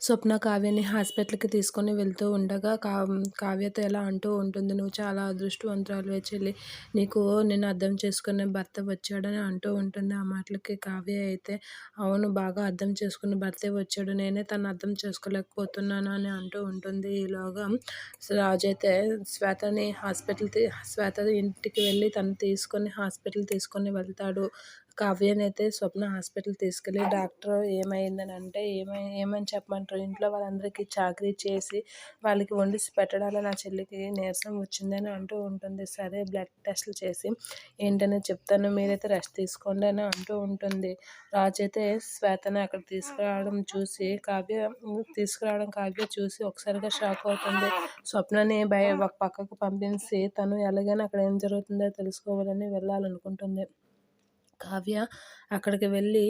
స్వప్న కావ్యని హాస్పిటల్కి తీసుకొని వెళ్తూ ఉండగా కా కావ్యతో ఎలా అంటూ ఉంటుంది నువ్వు చాలా అదృష్టవంతురాలు చెల్లి. నీకు నేను అర్థం చేసుకునే భర్త వచ్చాడని అంటూ ఉంటుంది ఆ మాటలకి కావ్య అయితే. అవును బాగా అర్థం చేసుకుని భర్తే వచ్చాడు. నేనే తను అర్థం చేసుకోలేకపోతున్నాను అని అంటూ ఉంటుంది. ఈలోగా రాజు అయితే శ్వేతని హాస్పిటల్ శ్వేత ఇంటికి వెళ్ళి తను తీసుకొని హాస్పిటల్ తీసుకొని వెళ్తాడు. కావ్యని అయితే స్వప్న హాస్పిటల్ తీసుకెళ్ళి డాక్టర్ ఏమైందని అంటే ఏమై ఏమని చెప్పమంటారు? ఇంట్లో వాళ్ళందరికీ చాకరీ చేసి వాళ్ళకి వండిసి పెట్టడాలు నా చెల్లికి నీరసం వచ్చిందని అంటూ ఉంటుంది. సరే బ్లడ్ టెస్ట్లు చేసి ఏంటనే చెప్తాను మీరైతే రెస్ట్ తీసుకోండి అని అంటూ ఉంటుంది. రాజు అయితే శ్వేతని అక్కడ తీసుకురావడం చూసి కావ్య తీసుకురావడం కావ్య చూసి ఒకసారిగా షాక్ అవుతుంది. స్వప్నని భయ ఒక పక్కకు పంపించి తను ఎలాగైనా అక్కడ ఏం జరుగుతుందో తెలుసుకోవాలని వెళ్ళాలనుకుంటుంది. కావ్య అక్కడికి వెళ్ళి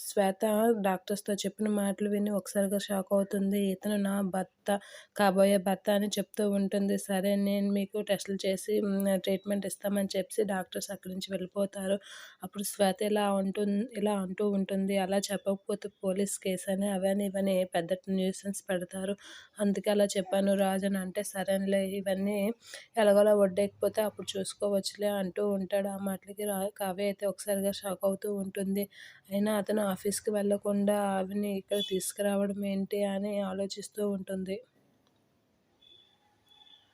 శ్వేత డాక్టర్స్తో చెప్పిన మాటలు విని ఒకసారిగా షాక్ అవుతుంది. ఇతను నా భర్త కాబోయే భర్త అని చెప్తూ ఉంటుంది. సరే నేను మీకు టెస్టులు చేసి ట్రీట్మెంట్ ఇస్తామని చెప్పి డాక్టర్స్ అక్కడి నుంచి వెళ్ళిపోతారు. అప్పుడు శ్వేత ఇలా ఉంటుంది ఇలా అంటూ ఉంటుంది. అలా చెప్పకపోతే పోలీస్ కేసు అని అవని ఇవన్నీ పెద్ద న్యూసెన్స్ పెడతారు. అందుకే అలా చెప్పాను రాజు అని అంటే సరేలే ఇవన్నీ ఎలాగోలా వడ్డేకపోతే అప్పుడు చూసుకోవచ్చులే అంటూ ఉంటాడు. ఆ మాటలకి రా కావ్య అయితే ఒకసారిగా షాక్ అవుతూ ఉంటుంది. అయినా అతను ఆఫీస్కి వెళ్ళకుండా ఆవిడని ఇక్కడ తీసుకురావడం ఏంటి అని ఆలోచిస్తూ ఉంటుంది.